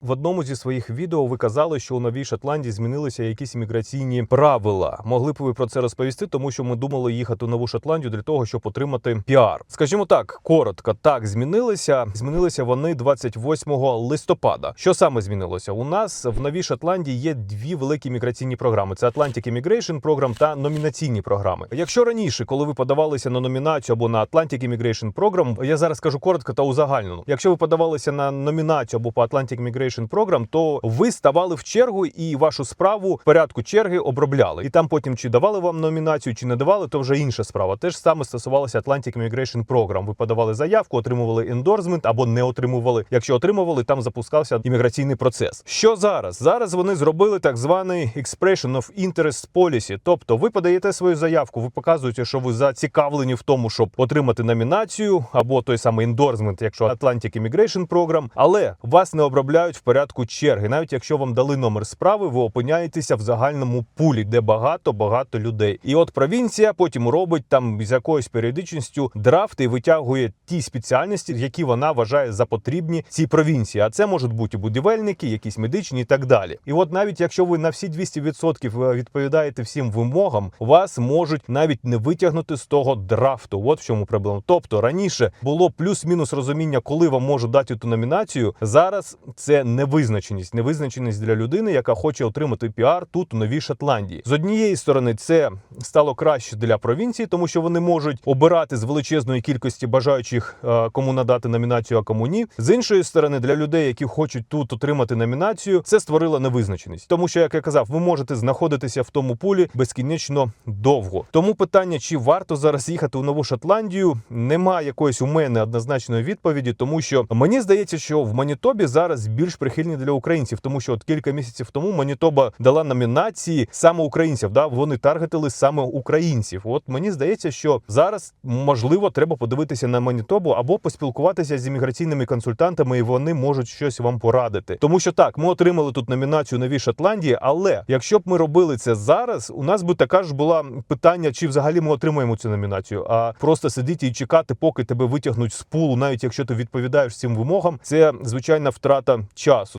В одному зі своїх відео ви казали, що у Новій Шотландії змінилися якісь імміграційні правила. Могли б ви про це розповісти, тому що ми думали їхати у Нову Шотландію для того, щоб отримати піар. Скажімо так, коротко, так змінилися. Змінилися вони 28 листопада. Що саме змінилося? У нас в Новій Шотландії є дві великі міграційні програми: це Atlantic Immigration Program та номінаційні програми. Якщо раніше, коли ви подавалися на номінацію або на Atlantic Immigration Program, я зараз кажу коротко та узагальнено. Якщо ви подавалися на номінацію або по Atlantic Immigration Program, то ви ставали в чергу і вашу справу в порядку черги обробляли. І там потім чи давали вам номінацію, чи не давали, то вже інша справа. Те ж саме стосувалося Atlantic Immigration Program. Ви подавали заявку, отримували ендорсмент або не отримували. Якщо отримували, там запускався імміграційний процес. Що зараз? Зараз вони зробили так званий Expression of Interest Policy. Тобто, ви подаєте свою заявку, ви показуєте, що ви зацікавлені в тому, щоб отримати номінацію або той самий ендорсмент, якщо Atlantic Immigration Program, але вас не обробляють в порядку черги. Навіть якщо вам дали номер справи, ви опиняєтеся в загальному пулі, де багато багато людей. І от провінція потім робить там з якоюсь періодичністю драфт і витягує ті спеціальності, які вона вважає за потрібні цій провінції. А це можуть бути будівельники, якісь медичні і так далі. І от навіть якщо ви на всі 200% відповідаєте всім вимогам, вас можуть навіть не витягнути з того драфту. От в чому проблема. Тобто раніше було плюс-мінус розуміння, коли вам можуть дати ту номінацію. Зараз це невизначеність, невизначеність для людини, яка хоче отримати піар тут у новій Шотландії. З однієї сторони, це стало краще для провінції, тому що вони можуть обирати з величезної кількості бажаючих е, кому надати номінацію, а кому ні. З іншої сторони, для людей, які хочуть тут отримати номінацію, це створило невизначеність, тому що, як я казав, ви можете знаходитися в тому пулі безкінечно довго. Тому питання, чи варто зараз їхати у нову Шотландію, немає якоїсь у мене однозначної відповіді, тому що мені здається, що в Манітобі зараз більш прихильні для українців, тому що от кілька місяців тому Манітоба дала номінації саме українців. Да, вони таргетили саме українців. От мені здається, що зараз можливо треба подивитися на Манітобу або поспілкуватися з імміграційними консультантами, і вони можуть щось вам порадити. Тому що так, ми отримали тут номінацію новій Шотландії, але якщо б ми робили це зараз, у нас би така ж була питання, чи взагалі ми отримаємо цю номінацію, а просто сидіти і чекати, поки тебе витягнуть з пулу, навіть якщо ти відповідаєш цим вимогам, це звичайна втрата часу.